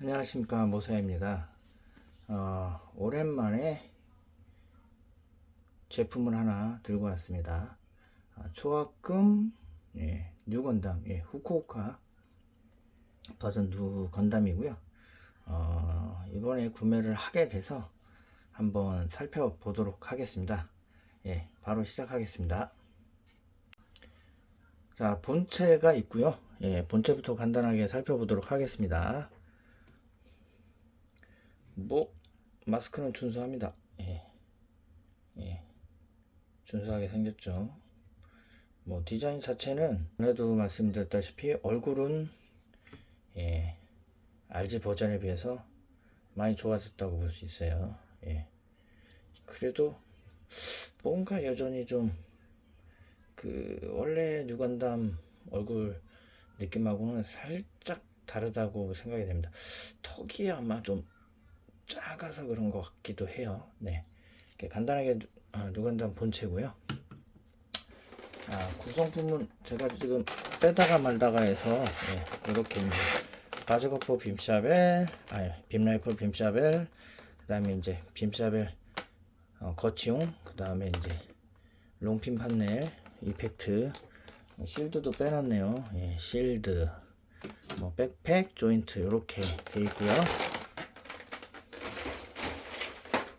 안녕하십니까 모사입니다. 어, 오랜만에 제품을 하나 들고 왔습니다. 아, 초합금 예, 뉴 건담 예, 후쿠오카 버전 뉴 건담이고요. 어, 이번에 구매를 하게 돼서 한번 살펴보도록 하겠습니다. 예, 바로 시작하겠습니다. 자, 본체가 있고요. 예, 본체부터 간단하게 살펴보도록 하겠습니다. 뭐 마스크는 준수합니다. 예. 예. 준수하게 생겼죠. 뭐 디자인 자체는 전에도 말씀드렸다시피 얼굴은 예. RG 버전에 비해서 많이 좋아졌다고 볼 수 있어요. 예. 그래도 뭔가 여전히 좀 그 원래 뉴건담 얼굴 느낌하고는 살짝 다르다고 생각이 됩니다. 턱이 아마 좀 작아서 그런 것 같기도 해요. 네. 간단하게 아, 누간단 본체고요. 아, 구성품은 제가 지금 빼다가 말다가 해서 예, 이렇게 이제 바즈거프 빔샤벨, 아니 빔라이플 빔샤벨, 그다음에 이제 빔샤벨 어, 거치용, 그다음에 이제 롱핀 판넬, 이펙트, 실드도 빼놨네요. 예, 실드, 뭐 백팩, 조인트 이렇게 돼 있고요.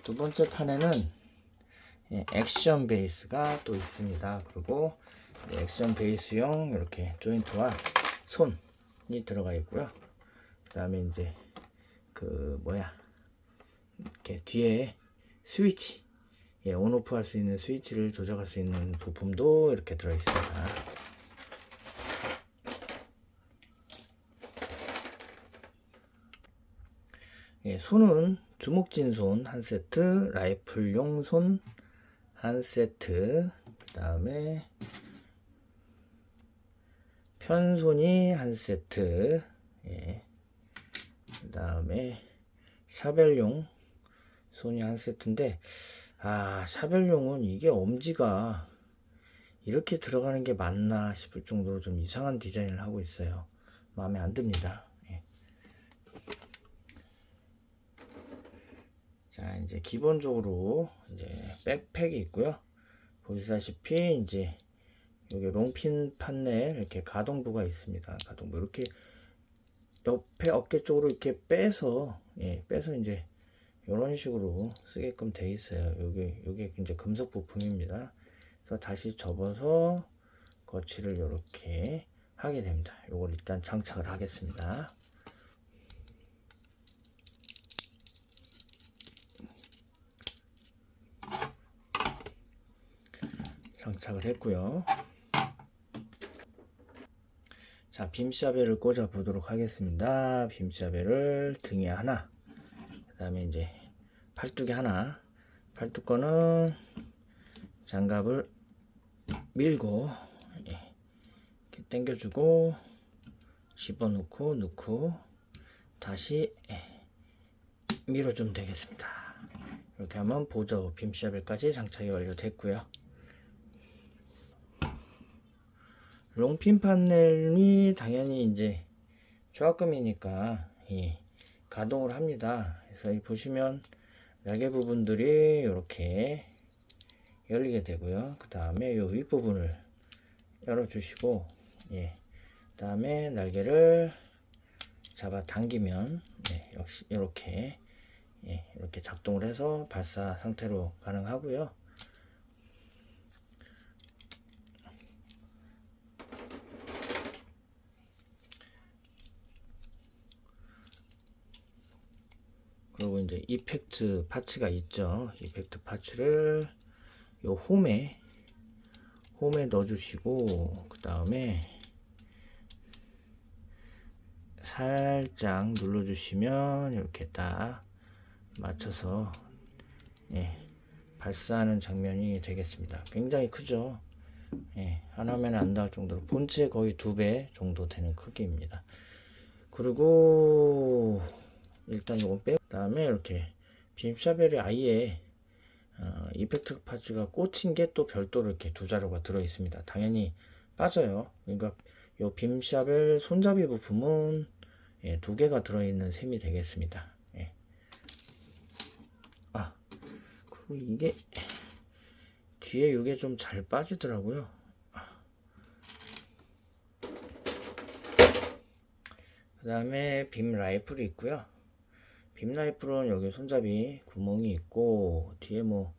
두 번째 판에는 예, 액션 베이스가 또 있습니다. 그리고 액션 베이스용 이렇게 조인트와 손이 들어가 있고요. 그 다음에 이제 그 뭐야 이렇게 뒤에 스위치 예, 온오프 할 수 있는 스위치를 조작할 수 있는 부품도 이렇게 들어 있습니다. 예, 손은 주먹진 손 한 세트, 라이플용 손 한 세트, 그 다음에 편손이 한 세트, 예. 그 다음에 샤벨용 손이 한 세트인데, 아, 샤벨용은 이게 엄지가 이렇게 들어가는 게 맞나 싶을 정도로 좀 이상한 디자인을 하고 있어요. 마음에 안 듭니다. 자, 이제 기본적으로 이제 백팩이 있고요. 보시다시피 이제 여기 롱핀 판넬 이렇게 가동부가 있습니다. 가동부 이렇게 옆에 어깨 쪽으로 이렇게 빼서 예, 빼서 이제 이런 식으로 쓰게끔 돼 있어요. 여기 여기 이제 금속 부품입니다. 그래서 다시 접어서 거치를 이렇게 하게 됩니다. 이걸 일단 장착을 하겠습니다. 장착을 했고요. 자, 빔샤벨을 꽂아 보도록 하겠습니다. 빔샤벨을 등에 하나, 그 다음에 이제 팔뚝에 하나, 팔뚝 거는 장갑을 밀고, 예, 이렇게 당겨주고, 집어넣고, 넣고, 다시, 예, 밀어주면 되겠습니다. 이렇게 하면 보조 빔샤벨까지 장착이 완료됐고요. 롱핀 판넬이 당연히 이제 조합금이니까 예, 가동을 합니다. 그래서 이 보시면 날개 부분들이 이렇게 열리게 되고요. 그 다음에 이 윗부분을 열어주시고 예, 그 다음에 날개를 잡아 당기면 예, 역시 이렇게 예, 이렇게 작동을 해서 발사 상태로 가능하고요. 이제 이펙트 파츠가 있죠. 이펙트 파츠를 요 홈에 홈에 넣어주시고 그 다음에 살짝 눌러주시면 이렇게 딱 맞춰서 예, 발사하는 장면이 되겠습니다. 굉장히 크죠. 예, 하나면 안 닿을 정도로 본체 거의 두 배 정도 되는 크기입니다. 그리고 일단 요거 빼 다음에 이렇게 빔샤벨이 아예 어, 이펙트 파츠가 꽂힌 게 또 별도로 이렇게 두 자루가 들어 있습니다. 당연히 빠져요. 그러니까 요 빔샤벨 손잡이 부품은 예, 두 개가 들어 있는 셈이 되겠습니다. 예. 아, 그리고 이게 뒤에 이게 좀 잘 빠지더라고요. 그 다음에 빔 라이플이 있고요. 빔 라이플은 여기 손잡이 구멍이 있고 뒤에 뭐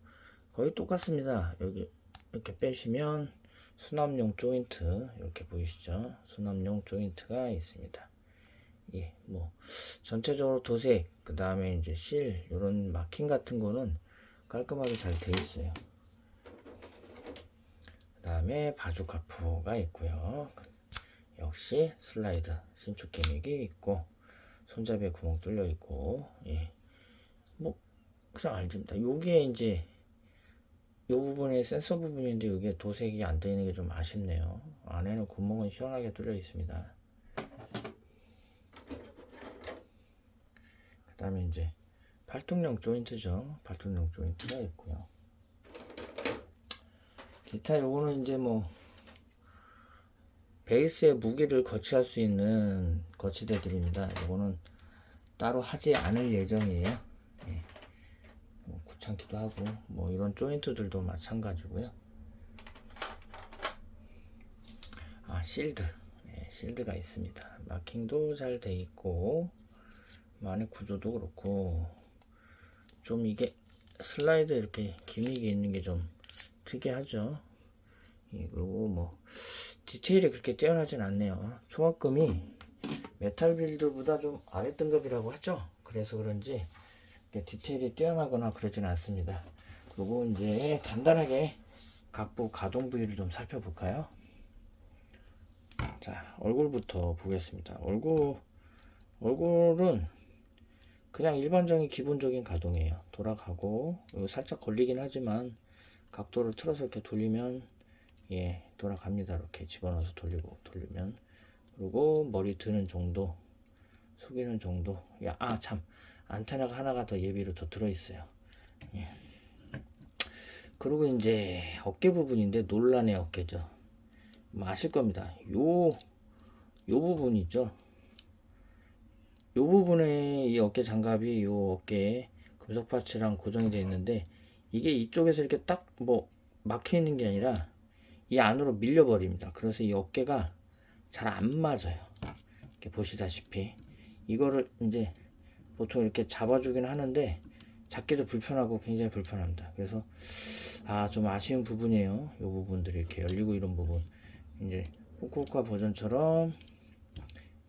거의 똑같습니다. 여기 이렇게 빼시면 수납용 조인트 이렇게 보이시죠? 수납용 조인트가 있습니다. 예, 뭐 전체적으로 도색 그 다음에 이제 실 이런 마킹 같은 거는 깔끔하게 잘 돼 있어요. 그 다음에 바주 카프가 있고요. 역시 슬라이드 신축 기믹이 있고 손잡이에 구멍 뚫려 있고 예. 뭐 그냥 알집니다. 요게 이제 요 부분이 센서 부분인데 이게 도색이 안 되는 게 좀 아쉽네요. 안에는 구멍은 시원하게 뚫려 있습니다. 그 다음에 이제 팔뚝용 조인트죠. 팔뚝용 조인트가 있고요. 기타 요거는 이제 뭐 베이스의 무게를 거치할 수 있는 거치대들입니다. 이거는 따로 하지 않을 예정이에요. 예. 뭐 귀찮기도 하고 뭐 이런 조인트들도 마찬가지고요. 아 실드, 예, 실드가 있습니다. 마킹도 잘 돼 있고 안에 구조도 그렇고 좀 이게 슬라이드 이렇게 기믹이 있는 게 좀 특이하죠. 예, 그리고 뭐 디테일이 그렇게 뛰어나진 않네요. 초합금이 메탈 빌드보다 좀 아래 등급이라고 하죠. 그래서 그런지 디테일이 뛰어나거나 그러진 않습니다. 그리고 이제 간단하게 각부 가동 부위를 좀 살펴볼까요? 자, 얼굴부터 보겠습니다. 얼굴, 얼굴은 그냥 일반적인 기본적인 가동이에요. 돌아가고, 살짝 걸리긴 하지만 각도를 틀어서 이렇게 돌리면 예, 돌아갑니다. 이렇게 집어넣어서 돌리고 돌리면 그리고 머리 드는 정도 숙이는 정도 야, 아, 참 안테나가 하나가 더 예비로 더 들어있어요. 예. 그리고 이제 어깨 부분인데 논란의 어깨죠. 뭐 아실 겁니다. 요, 요 부분 있죠. 요 부분에 이 어깨 장갑이 요 어깨에 금속 파츠랑 고정이 되어 있는데 이게 이쪽에서 이렇게 딱 뭐 막혀 있는 게 아니라 이 안으로 밀려 버립니다. 그래서 이 어깨가 잘 안 맞아요. 이렇게 보시다시피 이거를 이제 보통 이렇게 잡아주긴 하는데 잡기도 불편하고 굉장히 불편합니다. 그래서 아 좀 아쉬운 부분이에요. 이 부분들이 이렇게 열리고 이런 부분 이제 후쿠오카 버전처럼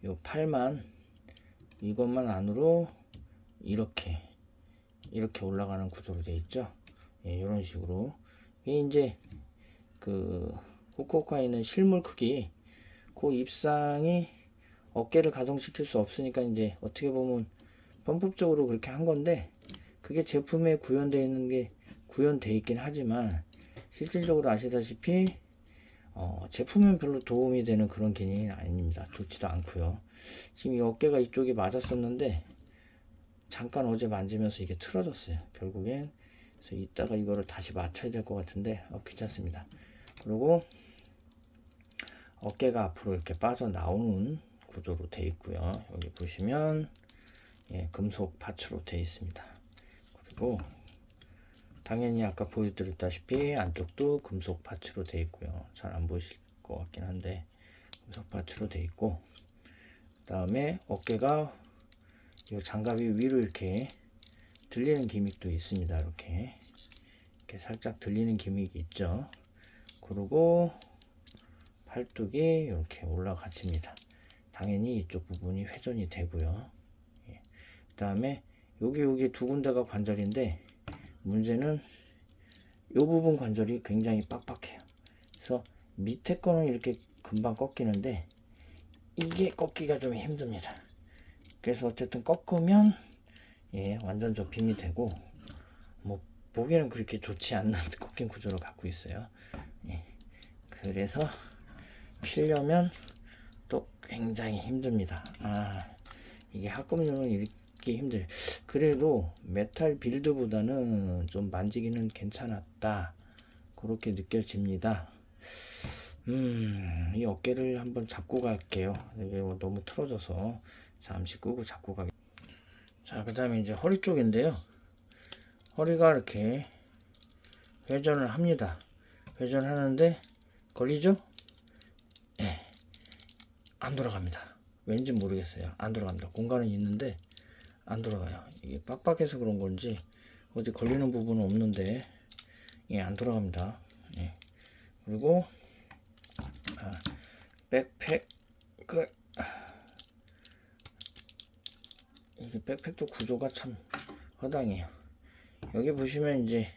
요 팔만 이것만 안으로 이렇게 이렇게 올라가는 구조로 되어 있죠. 예, 이런 식으로 이게 이제 그 후쿠오카에 있는 실물 크기 그 입상이 어깨를 가동시킬 수 없으니까 이제 어떻게 보면 범법적으로 그렇게 한 건데 그게 제품에 구현되어 있는 게 구현되어 있긴 하지만 실질적으로 아시다시피 어, 제품엔 별로 도움이 되는 그런 개념이 아닙니다. 좋지도 않고요. 지금 이 어깨가 이쪽이 맞았었는데 잠깐 어제 만지면서 이게 틀어졌어요. 결국엔 그래서 이따가 이거를 다시 맞춰야 될 것 같은데 어, 귀찮습니다. 그리고 어깨가 앞으로 이렇게 빠져나오는 구조로 되어 있고요. 여기 보시면 예, 금속 파츠로 되어 있습니다. 그리고 당연히 아까 보여드렸다시피 안쪽도 금속 파츠로 되어 있고요. 잘 안 보이실 것 같긴 한데 금속 파츠로 되어 있고 그 다음에 어깨가 이 장갑이 위로 이렇게 들리는 기믹도 있습니다. 이렇게 이렇게 살짝 들리는 기믹이 있죠. 그리고 팔뚝이 이렇게 올라가집니다. 당연히 이쪽 부분이 회전이 되고요. 예. 그 다음에 여기 여기 두 군데가 관절인데 문제는 이 부분 관절이 굉장히 빡빡해요. 그래서 밑에 거는 이렇게 금방 꺾이는데 이게 꺾기가 좀 힘듭니다. 그래서 어쨌든 꺾으면 예 완전 접힘이 되고 뭐 보기에는 그렇게 좋지 않는 꺾인 구조를 갖고 있어요. 예. 그래서 피려면 또 굉장히 힘듭니다. 아, 이게 합금용은 읽기 힘들. 그래도 메탈 빌드보다는 좀 만지기는 괜찮았다. 그렇게 느껴집니다. 음, 이 어깨를 한번 잡고 갈게요. 이게 뭐 너무 틀어져서 잠시 끄고 잡고 가겠습니다. 자, 그 다음에 이제 허리 쪽인데요. 허리가 이렇게 회전을 합니다. 회전하는데 걸리죠? 예. 안 돌아갑니다. 왠지 모르겠어요. 안 돌아갑니다. 공간은 있는데 안 돌아가요. 이게 빡빡해서 그런 건지 어디 걸리는 부분은 없는데 예, 안 돌아갑니다. 예. 그리고 아, 백팩을 이게 백팩도 구조가 참 허당해요. 여기 보시면 이제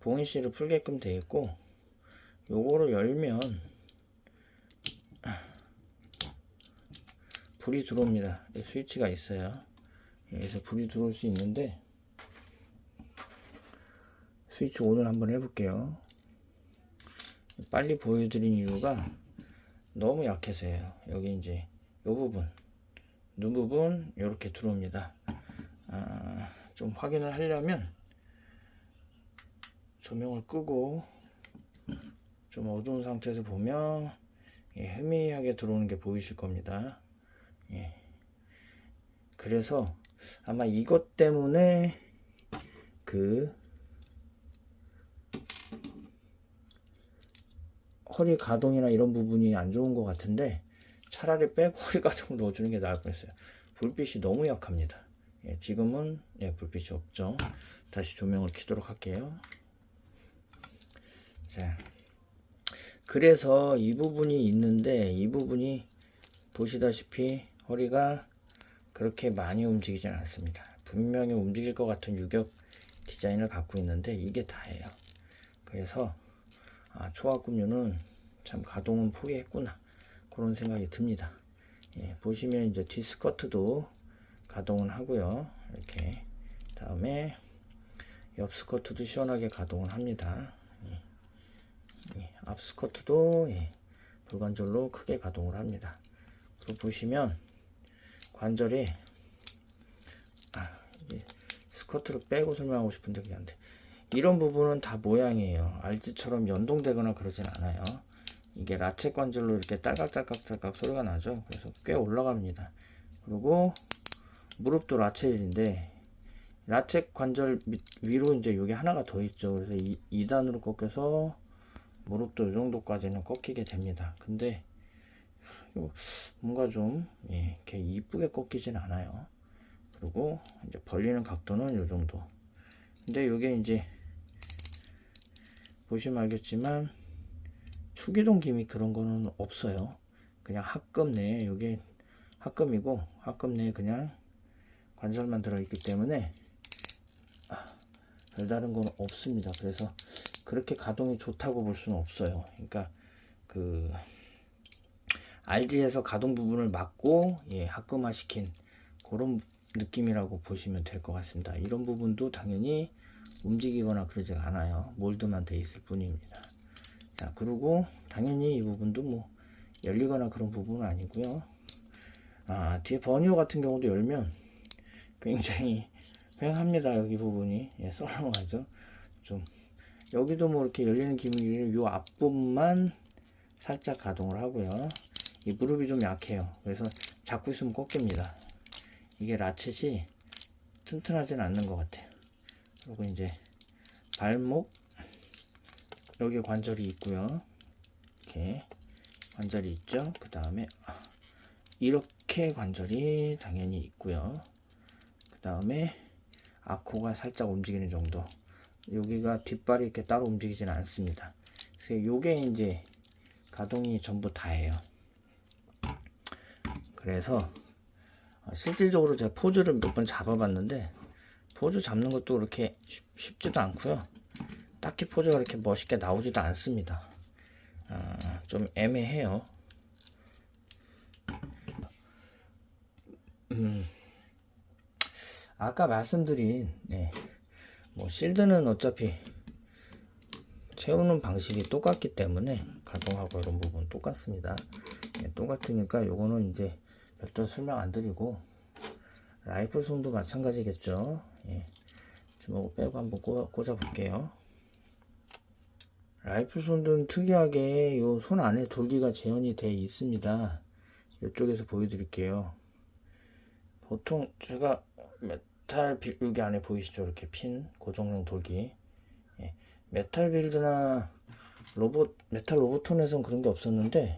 봉인실을 풀게끔 되어 있고 요거를 열면 불이 들어옵니다. 스위치가 있어요. 여기서 불이 들어올 수 있는데 스위치 온을 한번 해볼게요. 빨리 보여드린 이유가 너무 약해서예요. 여기 이제 요 부분, 눈 부분 이렇게 들어옵니다. 아, 좀 확인을 하려면 조명을 끄고 좀 어두운 상태에서 보면 예, 희미하게 들어오는 게 보이실 겁니다. 예. 그래서 아마 이것 때문에 그 허리 가동이나 이런 부분이 안 좋은 것 같은데 차라리 빼고 허리 가동을 넣어주는 게 나을 뻔했어요. 불빛이 너무 약합니다. 예, 지금은 예, 불빛이 없죠. 다시 조명을 켜도록 할게요. 자, 그래서 이 부분이 있는데 이 부분이 보시다시피 허리가 그렇게 많이 움직이진 않습니다. 분명히 움직일 것 같은 유격 디자인을 갖고 있는데 이게 다예요. 그래서 아, 초합금류는 참 가동은 포기했구나 그런 생각이 듭니다. 예, 보시면 이제 뒤스커트도 가동을 하고요. 이렇게 다음에 옆 스커트도 시원하게 가동을 합니다. 앞 스커트도 예, 불관절로 크게 가동을 합니다. 그리고 보시면 관절이 아, 스커트를 빼고 설명하고 싶은데 그게 안 돼. 이런 부분은 다 모양이에요. 알지처럼 연동되거나 그러진 않아요. 이게 라체 관절로 이렇게 딸깍딸깍딸깍 소리가 나죠. 그래서 꽤 올라갑니다. 그리고 무릎도 라체인데 라체 관절 밑, 위로 이제 여기 하나가 더 있죠. 그래서 이, 2단으로 꺾여서 무릎도 이 정도까지는 꺾이게 됩니다. 근데 뭔가 좀 예, 이렇게 이쁘게 꺾이진 않아요. 그리고 이제 벌리는 각도는 이 정도. 근데 이게 이제 보시면 알겠지만 축이동 기믹 그런 거는 없어요. 그냥 합금 내에 이게 합금이고 합금 내에 그냥 관절만 들어있기 때문에 아, 별다른 건 없습니다. 그래서 그렇게 가동이 좋다고 볼 수는 없어요. 그러니까 그 RG에서 가동 부분을 막고 예, 합금화 시킨 그런 느낌이라고 보시면 될 것 같습니다. 이런 부분도 당연히 움직이거나 그러지 않아요. 몰드만 돼 있을 뿐입니다. 자, 그리고 당연히 이 부분도 뭐 열리거나 그런 부분은 아니고요. 아, 뒤에 버니어 같은 경우도 열면 굉장히 휑합니다. 여기 부분이 예, 썰어가죠. 좀 여기도 뭐 이렇게 열리는 기능이 요 앞부분만 살짝 가동을 하고요. 이 무릎이 좀 약해요. 그래서 잡고 있으면 꺾입니다. 이게 라쳇이 튼튼하진 않는 것 같아요. 그리고 이제 발목 여기 관절이 있고요. 이렇게 관절이 있죠. 그 다음에 이렇게 관절이 당연히 있고요. 그 다음에 앞코가 살짝 움직이는 정도. 여기가 뒷발이 이렇게 따로 움직이지는 않습니다. 그래서 요게 이제 가동이 전부 다예요. 그래서 실질적으로 제가 포즈를 몇 번 잡아봤는데 포즈 잡는 것도 그렇게 쉽, 지도 않고요. 딱히 포즈가 그렇게 멋있게 나오지도 않습니다. 아, 좀 애매해요. 음, 아까 말씀드린 네, 뭐 실드는 어차피 채우는 방식이 똑같기 때문에 가동하고 이런 부분 똑같습니다. 네, 똑같으니까 요거는 이제 별도 설명 안 드리고 라이플 손도 마찬가지겠죠. 예. 주먹을 빼고 한번 꽂아, 볼게요. 라이플 손은 특이하게 요 손 안에 돌기가 재현이 되어 있습니다. 이쪽에서 보여드릴게요. 보통 제가 메탈 빌 여기 안에 보이시죠? 이렇게 핀 고정용 돌기. 예, 메탈 빌드나 로봇 메탈 로보톤에선 그런 게 없었는데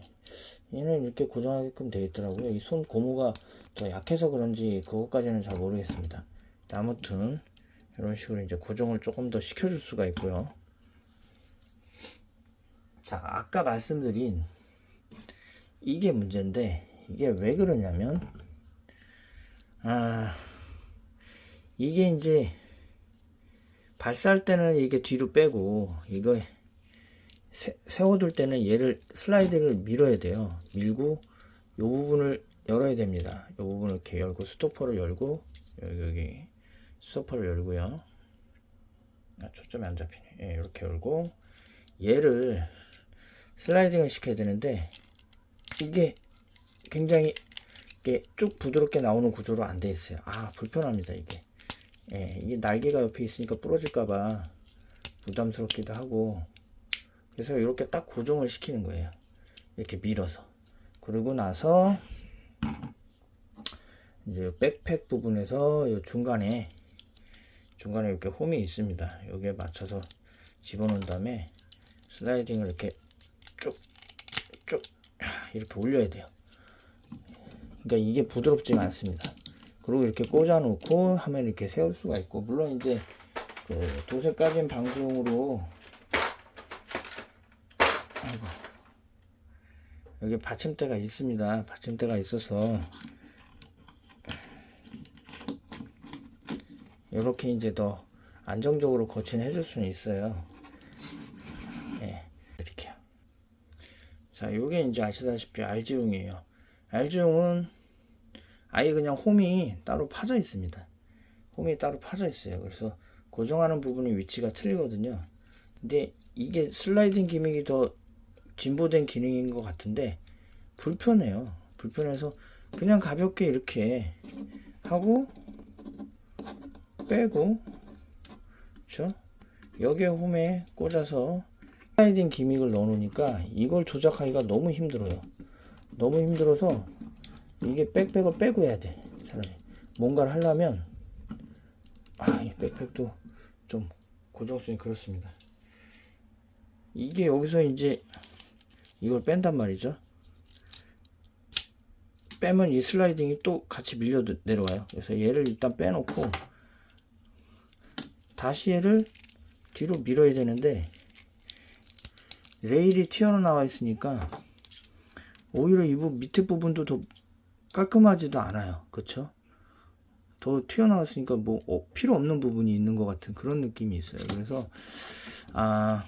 얘는 이렇게 고정하게끔 되어 있더라고요. 이 손 고무가 더 약해서 그런지 그것까지는 잘 모르겠습니다. 아무튼 이런 식으로 이제 고정을 조금 더 시켜줄 수가 있고요. 자, 아까 말씀드린 이게 문제인데 이게 왜 그러냐면 아 이게 이제 발사할 때는 이게 뒤로 빼고 이거 세, 세워둘 때는 얘를 슬라이드를 밀어야 돼요. 밀고 이 부분을 열어야 됩니다. 이 부분을 이렇게 열고 스토퍼를 열고 여기, 여기 스토퍼를 열고요. 아, 초점이 안 잡히네. 예, 이렇게 열고 얘를 슬라이딩을 시켜야 되는데 이게 굉장히 이게 쭉 부드럽게 나오는 구조로 안 돼 있어요. 아 불편합니다 이게. 예, 이게 날개가 옆에 있으니까 부러질까봐 부담스럽기도 하고 그래서 이렇게 딱 고정을 시키는 거예요. 이렇게 밀어서. 그러고 나서 이제 백팩 부분에서 요 중간에 중간에 이렇게 홈이 있습니다. 여기에 맞춰서 집어넣은 다음에 슬라이딩을 이렇게 쭉쭉 이렇게 올려야 돼요. 그러니까 이게 부드럽지가 않습니다. 그리고 이렇게 꽂아 놓고 하면 이렇게 세울 수가 있고 물론 이제 그 도색 까진 방송으로 아이고 여기 받침대가 있습니다. 받침대가 있어서 이렇게 이제 더 안정적으로 거치해 줄 수는 있어요. 예, 이렇게요. 자, 요게 이제 아시다시피 알지용이에요. 알지용은 아예 그냥 홈이 따로 파져 있습니다. 홈이 따로 파져 있어요. 그래서 고정하는 부분이 위치가 틀리거든요. 근데 이게 슬라이딩 기믹이 더 진보된 기능인 것 같은데 불편해요. 불편해서 그냥 가볍게 이렇게 하고 빼고 그렇죠? 여기에 홈에 꽂아서 슬라이딩 기믹을 넣어 놓으니까 이걸 조작하기가 너무 힘들어요. 너무 힘들어서 이게 백팩을 빼고 해야 돼. 차라리 뭔가를 하려면 아, 이 백팩도 좀 고정성이 그렇습니다. 이게 여기서 이제 이걸 뺀단 말이죠. 빼면 이 슬라이딩이 또 같이 밀려 내려와요. 그래서 얘를 일단 빼놓고 다시 얘를 뒤로 밀어야 되는데 레일이 튀어나와 있으니까 오히려 이 부, 밑에 부분도 더 깔끔하지도 않아요. 그쵸? 더 튀어나왔으니까 뭐 어, 필요 없는 부분이 있는 것 같은 그런 느낌이 있어요. 그래서 아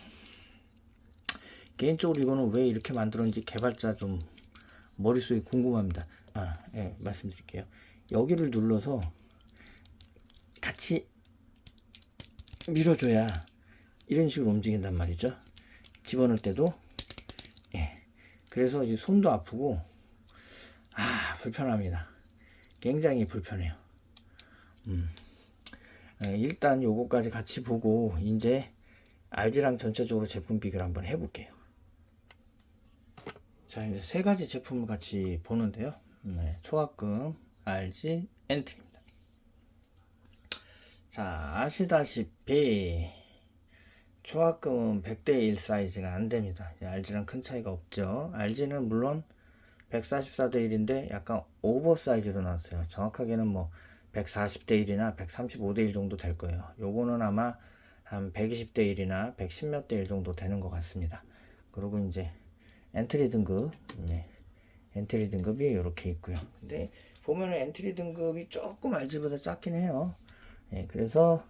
개인적으로 이거는 왜 이렇게 만들었는지 개발자 좀 머릿속이 궁금합니다. 아, 예, 말씀드릴게요. 여기를 눌러서 같이 밀어줘야 이런 식으로 움직인단 말이죠. 집어넣을 때도 예. 그래서 이 손도 아프고 아 불편합니다. 굉장히 불편해요. 음. 예, 일단 요거까지 같이 보고 이제 RG랑 전체적으로 제품 비교를 한번 해볼게요. 자 이제 세 가지 제품을 같이 보는데요. 네, 초합금, RG, 엔트입니다. 자 아시다시피 초합금은 100대 1 사이즈가 안 됩니다. RG랑 큰 차이가 없죠. RG는 물론 144대 1인데 약간 오버 사이즈로 나왔어요. 정확하게는 뭐 140대 1이나 135대 1 정도 될 거예요. 요거는 아마 한 120대 1이나 110몇 대 1 정도 되는 것 같습니다. 그리고 이제 엔트리 등급, 네. 엔트리 등급이 이렇게 있고요. 근데 보면은 엔트리 등급이 조금 RG보다 작긴 해요. 네, 그래서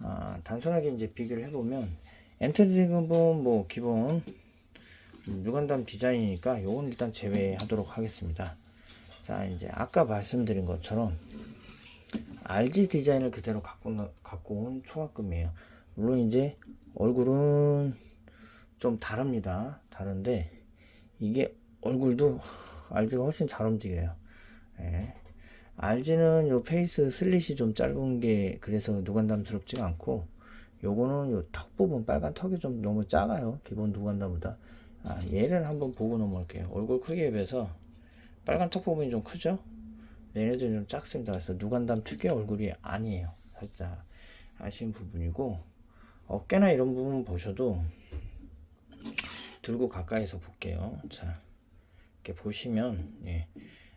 아, 단순하게 이제 비교를 해보면 엔트리 등급은 뭐 기본 유관담 디자인이니까 요건 일단 제외하도록 하겠습니다. 자 이제 아까 말씀드린 것처럼 RG 디자인을 그대로 갖고, 갖고 온 초합금이에요. 물론 이제 얼굴은 좀 다릅니다. 다른데 이게 얼굴도 RG가 훨씬 잘 움직여요. 예. RG는 요 페이스 슬릿이 좀 짧은 게 그래서 누간담스럽지가 않고 요거는 요 턱 부분 빨간 턱이 좀 너무 작아요. 기본 누간담보다. 아, 얘를 한번 보고 넘어갈게요. 얼굴 크기에 비해서 빨간 턱 부분이 좀 크죠? 얘네들이 좀 작습니다. 그래서 누간담 특유의 얼굴이 아니에요. 살짝 아쉬운 부분이고 어깨나 이런 부분 보셔도 들고 가까이서 볼게요. 자 이렇게 보시면 예,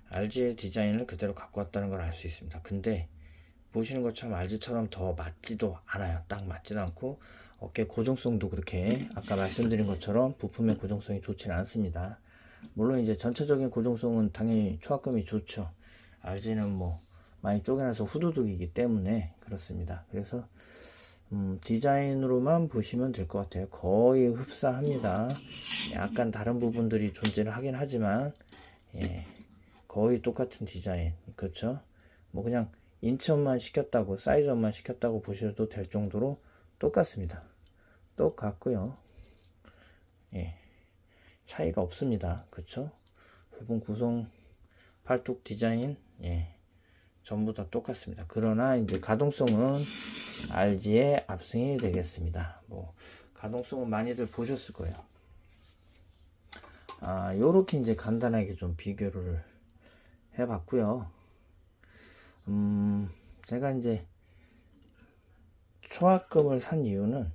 RG의 디자인을 그대로 갖고 왔다는 걸 알 수 있습니다. 근데 보시는 것처럼 RG처럼 더 맞지도 않아요. 딱 맞지도 않고 어깨 고정성도 그렇게 아까 말씀드린 것처럼 부품의 고정성이 좋지는 않습니다. 물론 이제 전체적인 고정성은 당연히 초합금이 좋죠. RG는 뭐 많이 쪼개놔서 후두둑이기 때문에 그렇습니다. 그래서 음, 디자인으로만 보시면 될 것 같아요. 거의 흡사합니다. 약간 다른 부분들이 존재를 하긴 하지만 예, 거의 똑같은 디자인 그렇죠? 뭐 그냥 인치업만 시켰다고 사이즈업만 시켰다고 보셔도 될 정도로 똑같습니다. 똑같고요. 예, 차이가 없습니다. 그렇죠? 부분 구성 팔뚝 디자인 예, 전부 다 똑같습니다. 그러나 이제 가동성은 RG의 압승이 되겠습니다. 뭐 가동성은 많이들 보셨을 거예요. 아, 요렇게 이제 간단하게 좀 비교를 해봤고요. 음, 제가 이제 초합금을 산 이유는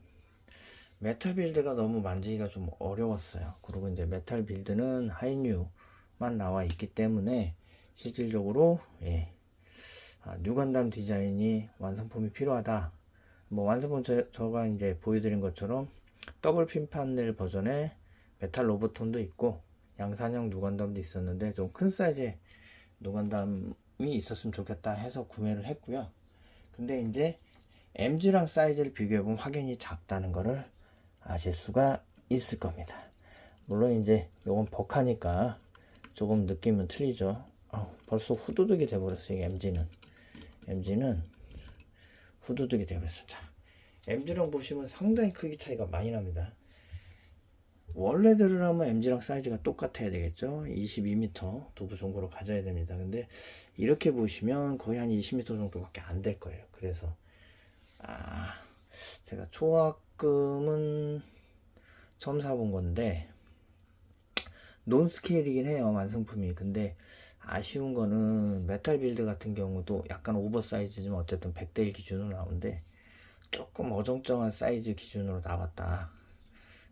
메탈 빌드가 너무 만지기가 좀 어려웠어요. 그리고 이제 메탈 빌드는 하이뉴만 나와 있기 때문에 실질적으로 예, 아, 뉴간담 디자인이 완성품이 필요하다. 뭐 완성품 저, 저가 이제 보여드린 것처럼 더블 핀 판넬 버전의 메탈 로보톤도 있고 양산형 누간담도 있었는데 좀 큰 사이즈의 누간담이 있었으면 좋겠다 해서 구매를 했고요. 근데 이제 MG랑 사이즈를 비교해보면 확연히 작다는 것을 아실 수가 있을 겁니다. 물론 이제 요건 벅하니까 조금 느낌은 틀리죠. 어, 벌써 후두둑이 돼버렸어요. 이 MG는. MG는 후두둑이 되어버렸습니다. MG랑 보시면 상당히 크기 차이가 많이 납니다. 원래대로 하면 MG랑 사이즈가 똑같아야 되겠죠. 22m 두부 정도로 가져야 됩니다. 근데 이렇게 보시면 거의 한 20m 정도밖에 안 될 거예요. 그래서 아 제가 초 합금은 처음 사본 건데 논 스케일이긴 해요 완성품이. 근데 아쉬운 거는 메탈 빌드 같은 경우도 약간 오버사이즈지만 어쨌든 100대1 기준으로 나오는데 조금 어정쩡한 사이즈 기준으로 나왔다.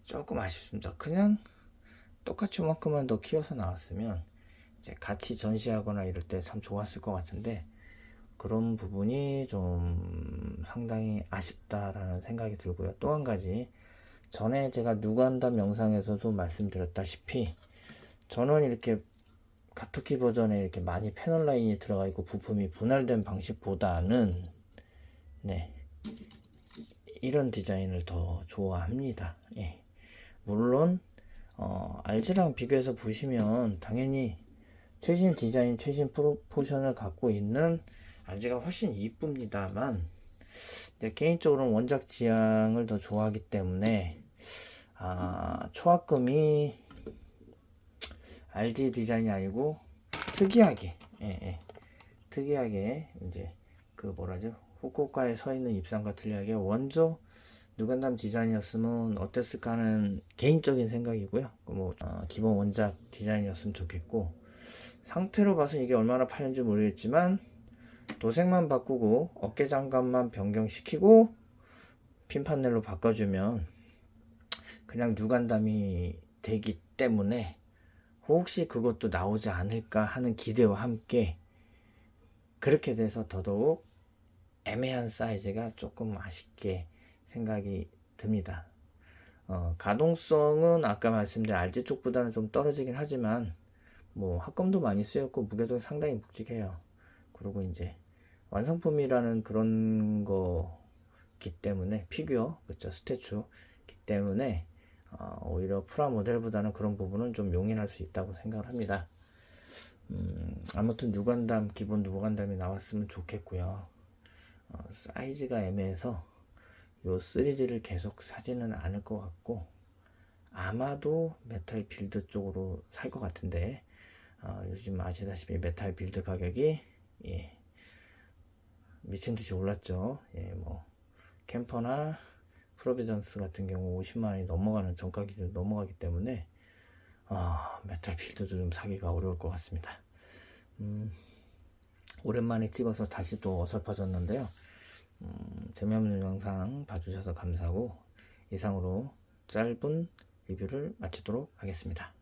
조금 아쉽습니다. 그냥 똑같이 만큼만 더 키워서 나왔으면 이제 같이 전시하거나 이럴 때 참 좋았을 것 같은데 그런 부분이 좀 상당히 아쉽다라는 생각이 들고요. 또 한 가지 전에 제가 누간담 영상에서도 말씀드렸다시피 저는 이렇게 가토키 버전에 이렇게 많이 패널 라인이 들어가 있고 부품이 분할된 방식보다는 네 이런 디자인을 더 좋아합니다. 예. 물론 어, RG랑 비교해서 보시면 당연히 최신 디자인, 최신 프로포션을 갖고 있는 RG가 훨씬 이쁩니다만 개인적으로는 원작 지향을 더 좋아하기 때문에 아, 초합금이 RG 디자인이 아니고 특이하게 예, 예. 특이하게 이제 그 뭐라죠 후쿠오카에 서 있는 입상과 틀리하게 원조 누간담 디자인이었으면 어땠을까 하는 개인적인 생각이고요. 뭐 어, 기본 원작 디자인이었으면 좋겠고 상태로 봐서 이게 얼마나 팔는지 모르겠지만 도색만 바꾸고 어깨 장갑만 변경시키고 핀 판넬로 바꿔주면 그냥 누간담이 되기 때문에 혹시 그것도 나오지 않을까 하는 기대와 함께 그렇게 돼서 더더욱 애매한 사이즈가 조금 아쉽게 생각이 듭니다. 어, 가동성은 아까 말씀드린 RG 쪽보다는 좀 떨어지긴 하지만 뭐 합금도 많이 쓰였고 무게도 상당히 묵직해요. 그리고 이제 완성품이라는 그런 거기 때문에 피규어 그렇죠 스태츄기 때문에 어, 오히려 프라 모델보다는 그런 부분은 좀 용인할 수 있다고 생각을 합니다. 음, 아무튼 누간담 기본 누간담이 나왔으면 좋겠고요. 어, 사이즈가 애매해서 요 시리즈를 계속 사지는 않을 것 같고 아마도 메탈 빌드 쪽으로 살 것 같은데 어, 요즘 아시다시피 메탈 빌드 가격이 예, 미친 듯이 올랐죠. 예, 뭐 캠퍼나 프로비전스 같은 경우 50만 원이 넘어가는 정가 기준 넘어가기 때문에 아, 메탈 빌드도 좀 사기가 어려울 것 같습니다. 음, 오랜만에 찍어서 다시 또 어설퍼졌는데요. 음, 재미없는 영상 봐주셔서 감사하고 이상으로 짧은 리뷰를 마치도록 하겠습니다.